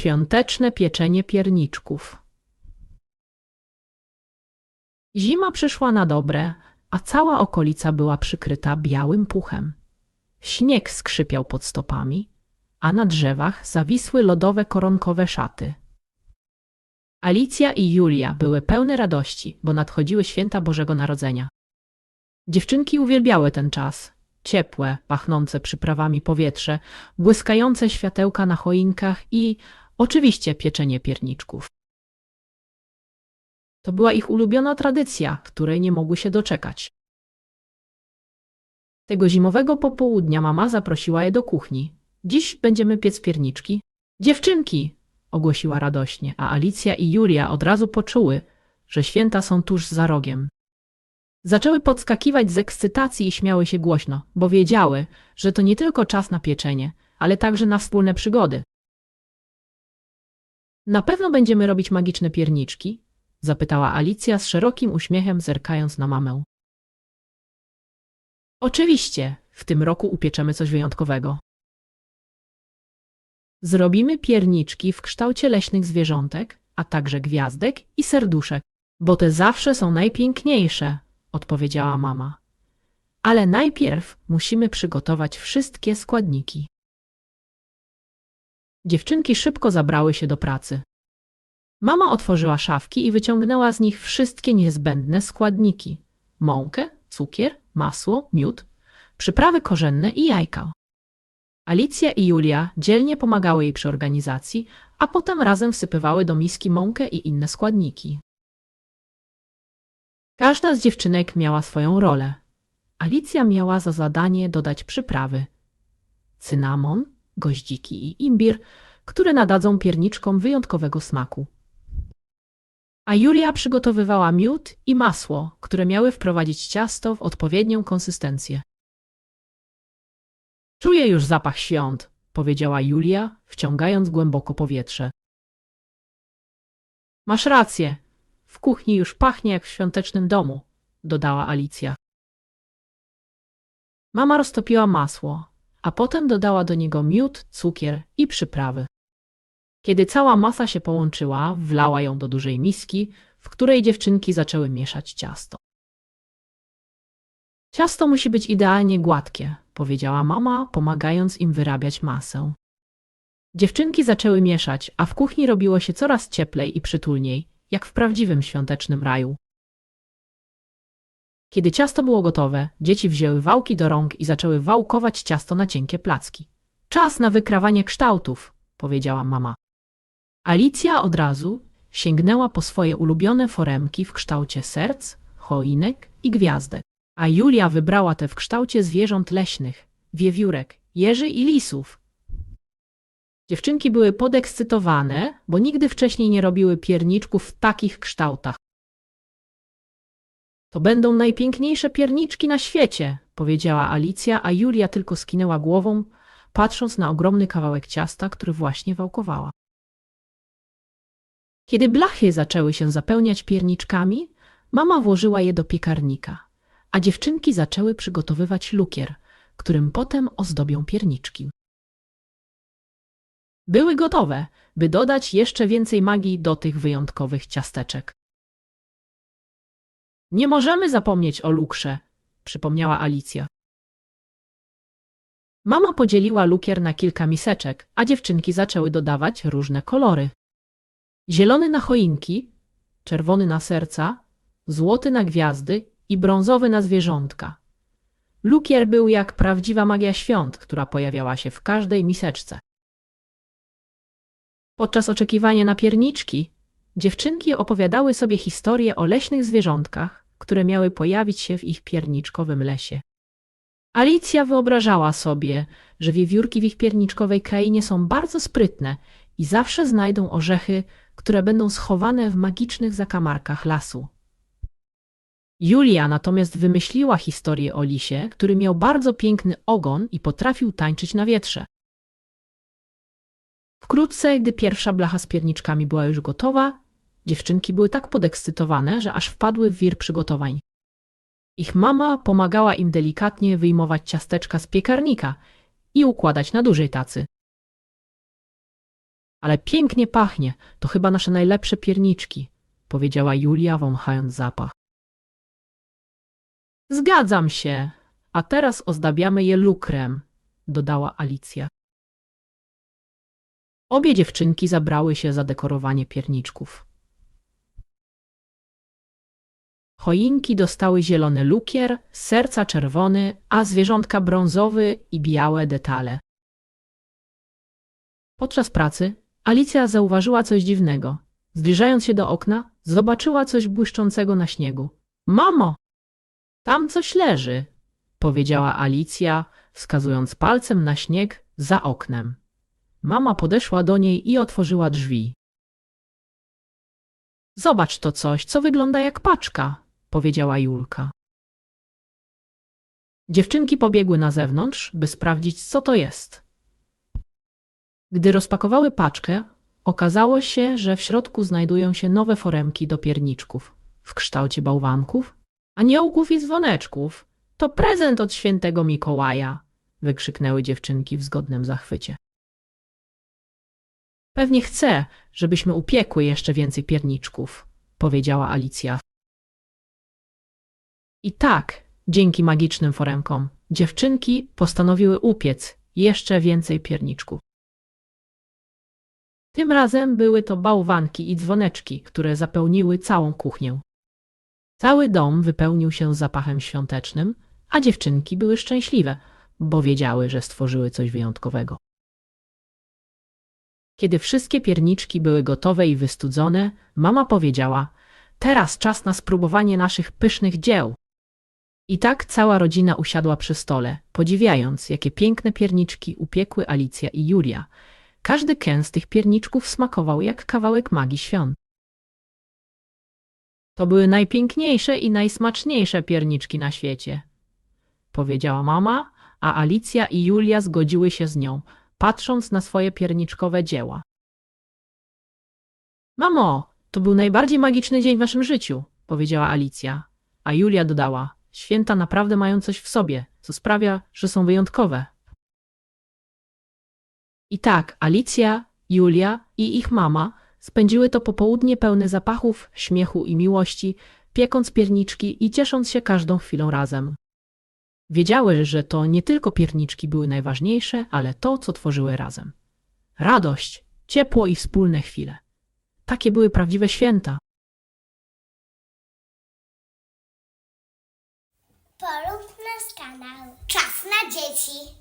Świąteczne pieczenie pierniczków. Zima przyszła na dobre, a cała okolica była przykryta białym puchem. Śnieg skrzypiał pod stopami, a na drzewach zawisły lodowe koronkowe szaty. Alicja i Julia były pełne radości, bo nadchodziły święta Bożego Narodzenia. Dziewczynki uwielbiały ten czas. Ciepłe, pachnące przyprawami powietrze, błyskające światełka na choinkach i oczywiście pieczenie pierniczków. To była ich ulubiona tradycja, której nie mogły się doczekać. Tego zimowego popołudnia mama zaprosiła je do kuchni. Dziś będziemy piec pierniczki. Dziewczynki! ogłosiła radośnie, a Alicja i Julia od razu poczuły, że święta są tuż za rogiem. Zaczęły podskakiwać z ekscytacji i śmiały się głośno, bo wiedziały, że to nie tylko czas na pieczenie, ale także na wspólne przygody. Na pewno będziemy robić magiczne pierniczki? zapytała Alicja z szerokim uśmiechem zerkając na mamę. Oczywiście, w tym roku upieczemy coś wyjątkowego. Zrobimy pierniczki w kształcie leśnych zwierzątek, a także gwiazdek i serduszek, bo te zawsze są najpiękniejsze, odpowiedziała mama. Ale najpierw musimy przygotować wszystkie składniki. Dziewczynki szybko zabrały się do pracy. Mama otworzyła szafki i wyciągnęła z nich wszystkie niezbędne składniki: mąkę, cukier, masło, miód, przyprawy korzenne i jajka. Alicja i Julia dzielnie pomagały jej przy organizacji, a potem razem wsypywały do miski mąkę i inne składniki. Każda z dziewczynek miała swoją rolę. Alicja miała za zadanie dodać przyprawy: cynamon, goździki i imbir, które nadadzą pierniczkom wyjątkowego smaku. A Julia przygotowywała miód i masło, które miały wprowadzić ciasto w odpowiednią konsystencję. Czuję już zapach świąt, powiedziała Julia, wciągając głęboko powietrze. Masz rację. W kuchni już pachnie jak w świątecznym domu, dodała Alicja. Mama roztopiła masło, a potem dodała do niego miód, cukier i przyprawy. Kiedy cała masa się połączyła, wlała ją do dużej miski, w której dziewczynki zaczęły mieszać ciasto. Ciasto musi być idealnie gładkie, powiedziała mama, pomagając im wyrabiać masę. Dziewczynki zaczęły mieszać, a w kuchni robiło się coraz cieplej i przytulniej, jak w prawdziwym świątecznym raju. Kiedy ciasto było gotowe, dzieci wzięły wałki do rąk i zaczęły wałkować ciasto na cienkie placki. Czas na wykrawanie kształtów, powiedziała mama. Alicja od razu sięgnęła po swoje ulubione foremki w kształcie serc, choinek i gwiazdek, a Julia wybrała te w kształcie zwierząt leśnych, wiewiórek, jeży i lisów. Dziewczynki były podekscytowane, bo nigdy wcześniej nie robiły pierniczków w takich kształtach. To będą najpiękniejsze pierniczki na świecie, powiedziała Alicja, a Julia tylko skinęła głową, patrząc na ogromny kawałek ciasta, który właśnie wałkowała. Kiedy blachy zaczęły się zapełniać pierniczkami, mama włożyła je do piekarnika, a dziewczynki zaczęły przygotowywać lukier, którym potem ozdobią pierniczki. Były gotowe, by dodać jeszcze więcej magii do tych wyjątkowych ciasteczek. Nie możemy zapomnieć o lukrze, przypomniała Alicja. Mama podzieliła lukier na kilka miseczek, a dziewczynki zaczęły dodawać różne kolory. Zielony na choinki, czerwony na serca, złoty na gwiazdy i brązowy na zwierzątka. Lukier był jak prawdziwa magia świąt, która pojawiała się w każdej miseczce. Podczas oczekiwania na pierniczki, dziewczynki opowiadały sobie historie o leśnych zwierzątkach, które miały pojawić się w ich pierniczkowym lesie. Alicja wyobrażała sobie, że wiewiórki w ich pierniczkowej krainie są bardzo sprytne i zawsze znajdą orzechy, które będą schowane w magicznych zakamarkach lasu. Julia natomiast wymyśliła historię o lisie, który miał bardzo piękny ogon i potrafił tańczyć na wietrze. Wkrótce, gdy pierwsza blacha z pierniczkami była już gotowa, dziewczynki były tak podekscytowane, że aż wpadły w wir przygotowań. Ich mama pomagała im delikatnie wyjmować ciasteczka z piekarnika i układać na dużej tacy. Ale pięknie pachnie, to chyba nasze najlepsze pierniczki, powiedziała Julia, wąchając zapach. Zgadzam się, a teraz ozdabiamy je lukrem, dodała Alicja. Obie dziewczynki zabrały się za dekorowanie pierniczków. Choinki dostały zielony lukier, serca czerwony, a zwierzątka brązowy i białe detale. Podczas pracy Alicja zauważyła coś dziwnego. Zbliżając się do okna, zobaczyła coś błyszczącego na śniegu. Mamo! Tam coś leży, powiedziała Alicja, wskazując palcem na śnieg za oknem. Mama podeszła do niej i otworzyła drzwi. Zobacz to coś, co wygląda jak paczka, powiedziała Julka. Dziewczynki pobiegły na zewnątrz, by sprawdzić, co to jest. Gdy rozpakowały paczkę, okazało się, że w środku znajdują się nowe foremki do pierniczków w kształcie bałwanków, aniołków i dzwoneczków. To prezent od świętego Mikołaja, wykrzyknęły dziewczynki w zgodnym zachwycie. Pewnie chce, żebyśmy upiekły jeszcze więcej pierniczków, powiedziała Alicja. I tak, dzięki magicznym foremkom, dziewczynki postanowiły upiec jeszcze więcej pierniczków. Tym razem były to bałwanki i dzwoneczki, które zapełniły całą kuchnię. Cały dom wypełnił się zapachem świątecznym, a dziewczynki były szczęśliwe, bo wiedziały, że stworzyły coś wyjątkowego. Kiedy wszystkie pierniczki były gotowe i wystudzone, mama powiedziała: Teraz czas na spróbowanie naszych pysznych dzieł. I tak cała rodzina usiadła przy stole, podziwiając, jakie piękne pierniczki upiekły Alicja i Julia. Każdy kęs tych pierniczków smakował jak kawałek magii świąt. To były najpiękniejsze i najsmaczniejsze pierniczki na świecie, powiedziała mama, a Alicja i Julia zgodziły się z nią, patrząc na swoje pierniczkowe dzieła. Mamo, to był najbardziej magiczny dzień w naszym życiu, powiedziała Alicja, a Julia dodała: Święta naprawdę mają coś w sobie, co sprawia, że są wyjątkowe. I tak Alicja, Julia i ich mama spędziły to popołudnie pełne zapachów, śmiechu i miłości, piekąc pierniczki i ciesząc się każdą chwilą razem. Wiedziały, że to nie tylko pierniczki były najważniejsze, ale to, co tworzyły razem. Radość, ciepło i wspólne chwile. Takie były prawdziwe święta. Dzieci.